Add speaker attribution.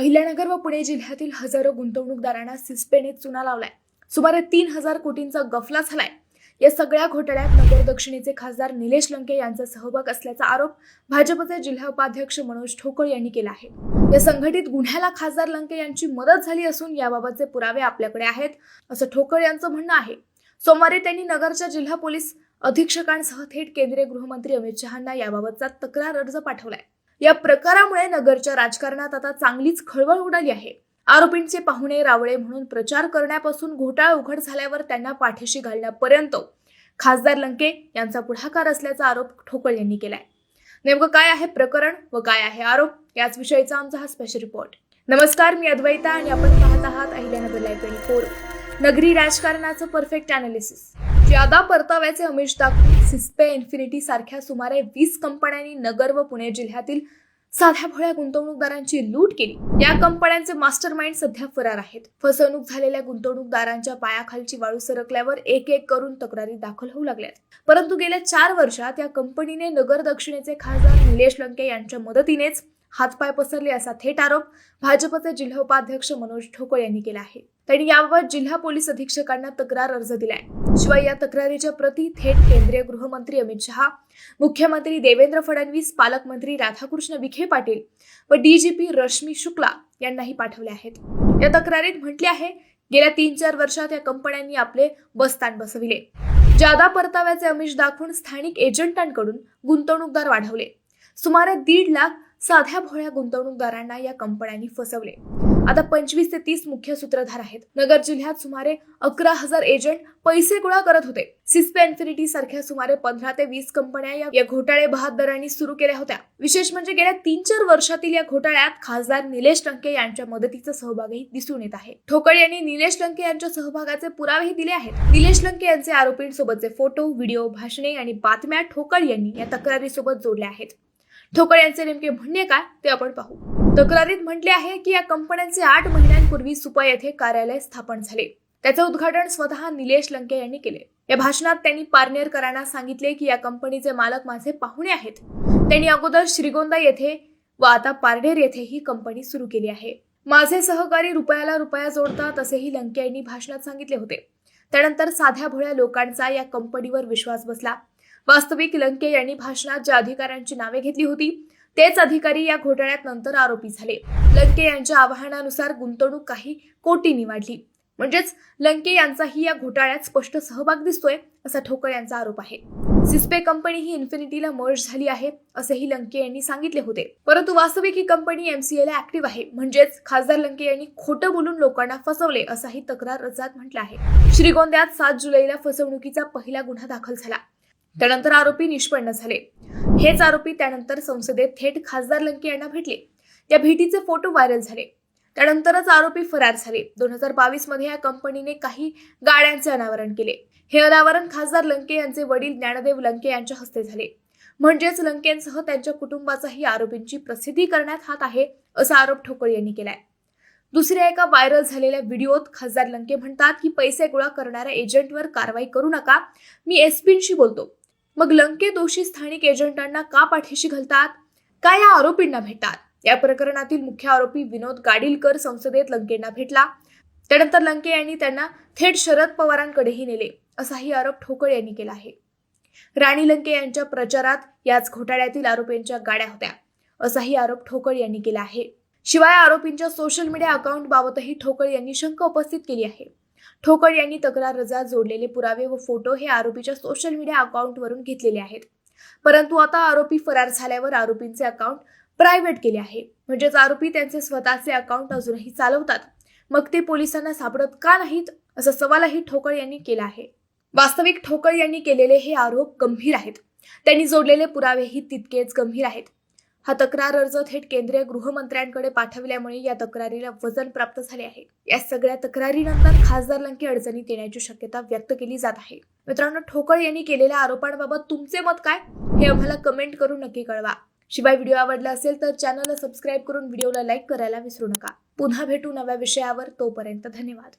Speaker 1: अहिल्यानगर व पुणे जिल्ह्यातील हजारो गुंतवणूकदारांना सिस्पेने चुना लावलाय. सुमारे तीन हजार कोटींचा गफला झालाय. या सगळ्या घोटाळ्यात नगर दक्षिणेचे खासदार निलेश लंके यांचा सहभाग असल्याचा आरोप भाजपचे जिल्हा उपाध्यक्ष मनोज ठोकळ यांनी केला आहे. या संघटित गुन्ह्याला खासदार लंके यांची मदत झाली असून याबाबतचे पुरावे आपल्याकडे आहेत असं ठोकळ यांचं म्हणणं आहे. सोमवारी त्यांनी नगरच्या जिल्हा पोलीस अधीक्षकांसह थेट केंद्रीय गृहमंत्री अमित शहांना याबाबतचा तक्रार अर्ज पाठवलाय. या प्रकारामुळे नगरच्या राजकारणात आता चांगलीच खळबळ उडाली आहे. आरोपींचे पाहुणे रावळे म्हणून प्रचार करण्यापासून घोटाळा उघड झाल्यावर त्यांना पाठीशी घालण्यापर्यंत खासदार लंके यांचा पुढाकार असल्याचा आरोप ठोकळ यांनी केलाय. नेमकं काय आहे प्रकरण व काय आहे आरोप? याच विषयीचा आमचा हा स्पेशल रिपोर्ट नमस्कार मी अद्वैता आणि आपण पाहत आहात अहिल्यानगर लायब्ररी ट्वेंटी फोर नगरी राजकारणाचं परफेक्ट अनालिसिस ज्यादा परताव्याचे अमिष दाखवून सिस्पे इन्फिनिटी सारख्या सुमारे वीस कंपन्यांनी नगर व पुणे जिल्ह्यातील साध्या भोळ्या गुंतवणूकदारांची लूट केली. या कंपन्यांचे मास्टर माइंड सध्या फरार आहेत. फसवणूक झालेल्या गुंतवणूकदारांच्या पायाखालची वाळू सरकल्यावर एक एक करून तक्रारी दाखल होऊ लागल्यात. परंतु गेल्या चार वर्षात या कंपनीने नगर दक्षिणेचे खासदार निलेश लंके यांच्या मदतीनेच हातपाय पसरले असा थेट आरोप भाजपचे जिल्हा उपाध्यक्ष मनोज ठोकळ यांनी केला आहे. त्यांनी याबाबत जिल्हा पोलीस अधीक्षकांना तक्रार अर्ज दिलाय. शिवाय या तक्रारीच्या प्रती थेट केंद्रीय गृहमंत्री अमित शहा मुख्यमंत्री देवेंद्र फडणवीस पालकमंत्री राधाकृष्ण विखे पाटील व डीजीपी रश्मी शुक्ला यांनाही पाठवले आहेत. या तक्रारीत म्हटले आहे गेल्या तीन चार वर्षात या कंपन्यांनी आपले बस्तान बसविले. जादा परताव्याचे अमिष दाखवून स्थानिक एजंटांकडून गुंतवणूकदार वाढवले. सुमारे दीड लाख साध्या भोळ्या गुंतवणूकदारांना या कंपन्यांनी फसवले. आता पंचवीस ते तीस मुख्य सूत्रधार आहेत. नगर जिल्ह्यात सुमारे अकरा हजार एजंट पैसे गोळा करत होते. सिस्पे इन्फिनिटी सारख्या सुमारे पंधरा ते वीस कंपन्या या- घोटाळे बहादरांनी सुरू केल्या होत्या. विशेष म्हणजे गेल्या तीन चार वर्षातील या घोटाळ्यात खासदार निलेश लंके यांच्या मदतीचा सहभागही दिसून येत आहे. ठोकळ यांनी निलेश लंके यांच्या सहभागाचे पुरावेही दिले आहेत. निलेश लंके यांचे आरोपींसोबतचे फोटो व्हिडिओ भाषणे आणि बातम्या ठोकळ यांनी या तक्रारीसोबत जोडल्या आहेत. ठोकळ यांचे नेमके म्हणणे काय ते आपण पाहू. तक्रारीत म्हटले आहे की या कंपन्यांचे आठ महिन्यांपूर्वी सुपा येथे कार्यालय स्थापन झाले. त्याचे उद्घाटन स्वतः निलेश लंके यांनी केले. या भाषणात त्यांनी पारनेरकरांना सांगितले की या कंपनीचे मालक माझे पाहुणे आहेत. त्यांनी अगोदर श्रीगोंदा येथे व आता पारनेर येथे ही कंपनी सुरू केली आहे. माझे सहकारी रुपयाला रुपया जोडतात असेही लंके यांनी भाषणात सांगितले होते. त्यानंतर साध्या भोळ्या लोकांचा या कंपनीवर विश्वास बसला. वास्तविक लंके यांनी भाषणात ज्या अधिकाऱ्यांची नावे घेतली होती तेच अधिकारी या घोटाळ्यात नंतर आरोपी झाले. लंके यांच्या आवाहनानुसार गुंतवणूक काही कोटींनी वाढली म्हणजेच लंके यांचाही या घोटाळ्यात स्पष्ट सहभाग दिसतोय असा ठोकळ यांचा आरोप आहे. सिस्पे कंपनी ही इन्फिनिटीला मर्ज झाली आहे असेही लंके यांनी सांगितले होते. परंतु वास्तविक ही कंपनी एमसीएला ऍक्टिव्ह आहे. म्हणजेच खासदार लंके यांनी खोटं बोलून लोकांना फसवले असाही तक्रार रचात म्हटलं आहे. श्रीगोंद्यात सात जुलैला फसवणुकीचा पहिला गुन्हा दाखल झाला. त्यानंतर आरोपी निष्पन्न झाले. हेच आरोपी त्यानंतर संसदेत थेट खासदार लंके यांना भेटले. त्या भेटीचे फोटो व्हायरल झाले. त्यानंतरच आरोपी फरार झाले. दोन हजार बावीसमध्ये या कंपनीने काही गाड्यांचे अनावरण केले. हे अनावरण खासदार लंके यांचे वडील ज्ञानदेव लंके यांच्या हस्ते झाले. म्हणजेच लंकेंसह त्यांच्या कुटुंबाचाही आरोपींची प्रसिद्धी करण्यात हात आहे असा आरोप ठोकळ यांनी केलाय. दुसऱ्या एका व्हायरल झालेल्या व्हिडिओत खासदार लंके म्हणतात की पैसे गोळा करणाऱ्या एजंटवर कारवाई करू नका. मी एसपींशी बोलतो. मग लंके दोषी स्थानिक एजंटांना का पाठीशी घालतात? का या आरोपींना भेटतात? या प्रकरणातील मुख्य आरोपी विनोद गाडीलकर संसदेत लंकेंना भेटला. त्यानंतर लंके यांनी त्यांना थेट शरद पवारांकडेही नेले असाही आरोप ठोकळ यांनी केला आहे. राणी लंके यांच्या प्रचारात याच घोटाळ्यातील आरोपींच्या गाड्या होत्या असाही आरोप ठोकळ यांनी केला आहे. शिवाय आरोपींच्या सोशल मीडिया अकाउंट बाबतही ठोकळ यांनी शंका उपस्थित केली आहे. ठोकळ यांनी तक्रार रजा जोडलेले पुरावे व फोटो हे आरोपीच्या सोशल मीडिया अकाउंटवरून घेतलेले आहेत. परंतु आता आरोपी फरार झाल्यावर आरोपींचे अकाउंट प्रायव्हेट केले आहे. म्हणजेच आरोपी त्यांचे स्वतःचे अकाउंट अजूनही चालवतात. मग ते पोलिसांना सापडत का नाहीत? असा सवालही ठोकळ यांनी केला आहे. वास्तविक ठोकळ यांनी केलेले हे आरोप गंभीर आहेत. त्यांनी जोडलेले पुरावेही तितकेच गंभीर आहेत. हा तक्रार अर्ज थेट केंद्रीय गृहमंत्र्यांकडे पाठविल्यामुळे या तक्रारीला वजन प्राप्त झाले आहे. या सगळ्या तक्रारीनंतर खासदार लंके अडचणीत येण्याची शक्यता व्यक्त केली जात आहे. मित्रांनो ठोकळ यांनी केलेल्या आरोपांबाबत तुमचे मत काय? हे आम्हाला कमेंट करून नक्की कळवा. शिवाय व्हिडिओ आवडला असेल तर चॅनलला सबस्क्राईब करून व्हिडिओला लाईक करायला विसरू नका. पुन्हा भेटू नव्या विषयावर तोपर्यंत धन्यवाद.